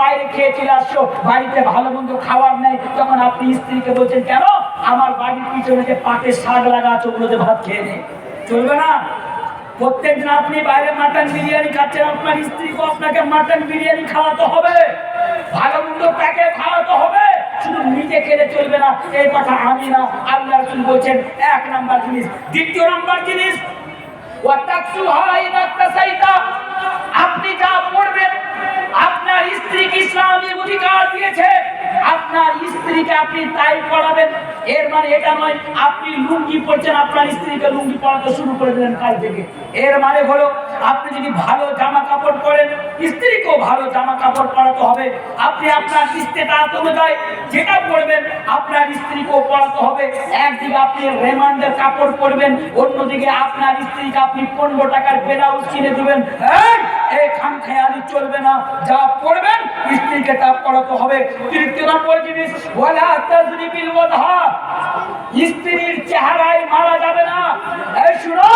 বাইরে খেয়ে চলে আসছো, বাড়িতে ভালো মন্দ খাবার নেই। তখন আপনি স্ত্রীকে বলছেন, কেন? আমার বাড়ির পিছনে যে পাটের শাক লাগা আছে, ওগুলোতে ভাত খেয়ে নে। চলবে না। প্রত্যেকদিন আপনি বাইরে মাটন বিরিয়ানি খাচ্ছেন, আপনার স্ত্রীকে আপনাকে মাটন বিরিয়ানি খাওয়াতে হবে। ভালো মন্দ প্যাকে খাওয়াতে হবে। শুধু নিজে খেলে চলবে না, এই কথা আমি না, আল্লাহ রসুল বলছেন, এক নাম্বার জিনিস। দ্বিতীয় নাম্বার জিনিস হয় আপনার স্ত্রীকে আপনি তাই পড়াবেন। এর মানে এটা নয়, আপনি লুঙ্গি পরছেন, আপনার স্ত্রীকে লুঙ্গি পরাতে শুরু করে দিলেন কাল থেকে। এর মানে হলো, আপনি যদি ভালো জামা কাপড় পরেন, স্ত্রীকেও ভালো জামা কাপড় পরাতে হবে। আপনি আপনার স্টেটাস অনুযায়ী যেটা পরবেন, আপনার স্ত্রীকেও পড়াতে হবে। একদিকে আপনি রেমান্ডের কাপড় পরবেন, অন্যদিকে আপনার স্ত্রীকে আপনি পনেরো টাকার ব্লাউজ কিনে দেবেন। এই খাম খেয়ালি চলবে না। যা পড়বেন স্ত্রীকে তা পড়াতে হবে। তৃতীয় নম্বর জিনিস ওয়ালা তাজরিবিল ওয়াদহা। স্ত্রীর চেহারায় মারা যাবে না। এই শুনো,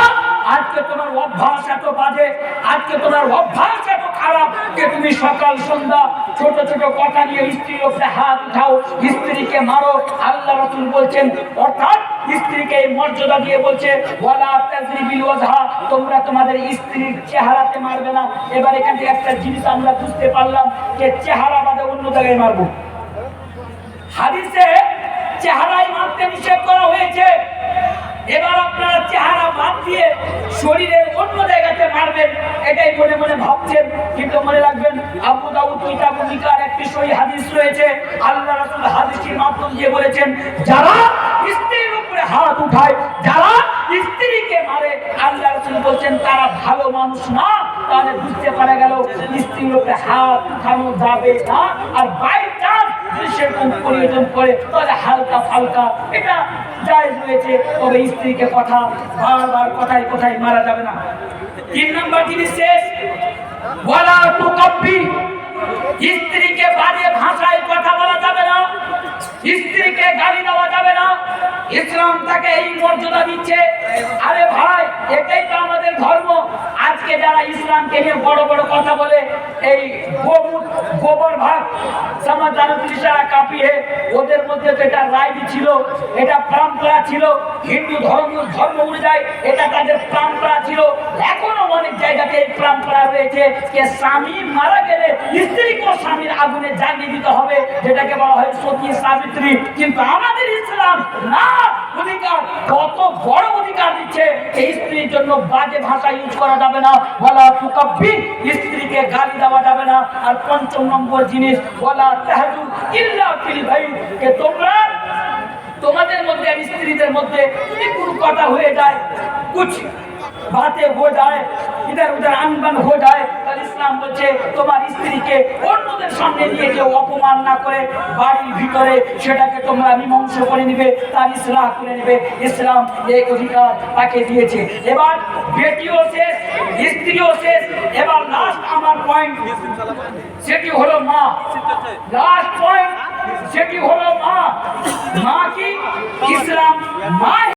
আজকে তোমার অভ্যাস এত বাজে, আজকে তোমার অভ্যাস এত খারাপ যে তুমি সকাল, সন্ধ্যা ছোট ছোট কথা নিয়ে স্ত্রীর উপরে হাত উঠাও, স্ত্রীকে মারো। আল্লাহ রাসূল বলছেন, অর্থাৎ স্ত্রীকে এই মর্যাদা দিয়ে বলছে তোমরা তোমাদের স্ত্রীর চেহারাতে মারবে না। এবার এখান থেকে একটা জিনিস আমরা বুঝতে পারলাম, যে চেহারা বাদে অন্য জায়গায় মারবো। হাদিসে চেহারাই মারতে নিষেধ করা হয়েছে। এবার আপনারা চেহারা বাদ দিয়ে শরীরের অন্য জায়গাতে মারবেন, এটাই মনে মনে ভাবছেন। কিন্তু মনে রাখবেন, আবু দাউদ কিতাব নিকার একটি সহি হাদিস রয়েছে, আল্লাহ রাসূল হাদিসের মাধ্যম দিয়ে বলেছেন, যারা স্ত্রীর উপরে হাত উঠায়, যারা স্ত্রীকে মারে, আল্লাহ রাসূল বলছেন, তারা ভালো মানুষ না, তাহলে বুঝতে পারা গেল স্ত্রীর উপরে হাত উঠানো যাবে না, আর বাই চান্স সেরকম প্রয়োজন করে, তাহলে হালকা ফালকা। এটা জায়েজ রয়েছে তবে স্ত্রীকে কথা, বারবার কথায় কথায় মারা যাবে না। তিন নম্বর জিনিস শেষ। বলা টু তুকাব্বি স্ত্রীকে বাজে ভাষায় কথা বলা যাবে না, স্ত্রীকে গালি দেওয়া যাবে না। ইসলাম তাকে এই মর্যাদা দিচ্ছে। আরে ভাই, এটাই তো আমাদের ধর্ম। আজকে যারা ইসলামকে নিয়ে বড় বড় কথা বলে, এই গোবর গোবর ভাগ পুলিশেরা কাঁপিয়ে ওদের মধ্যে তো এটা রাইড ছিল, এটা পরম্পরা ছিল, হিন্দু ধর্ম ধর্ম অনুযায়ী এটা তাদের পরম্পরা ছিল। এখনও অনেক জায়গাতে এই পরম্পরা রয়েছে যে স্বামী মারা গেলে স্ত্রীকেও স্বামীর আগুনে জ্বালিয়ে দিতে হবে, যেটাকে বলা হয় সতী সাবিত্রী। কিন্তু আমাদের না, অধিকার, কত বড় অধিকার দিচ্ছে স্ত্রীর জন্য বাজে ভাষা ইউজ করা যাবে না তুকাব্বি, স্ত্রীকে গালি দেওয়া যাবে না, আর পঞ্চম নম্বর জিনিস বলা তাহাজুল ইল্লা ফিল ভাই কে তোমরা, তোমাদের মধ্যে আর স্ত্রীদের মধ্যে যদি কোনো কথা হয়ে যায় কুছ বাতে হয়ে যায় ইধার উধার আনবান হয়ে যায় তাহলে ইসলাম বলছে, তোমার স্ত্রীকে অন্যদের সামনে নিয়ে যে অপমান না করে বাড়ির ভিতরে সেটাকে তোমরা মীমাংস করে নিবে, তার ইসলাম করে নেবে। ইসলাম এই অধিকার তাকে দিয়েছে। এবার বেটিও শেষ স্ত্রীও শেষ, এবার লাস্ট আমার পয়েন্ট সেটি হলো মা। লাস্ট পয়েন্ট সেটি হলো মা। মা কি? ইসলাম মা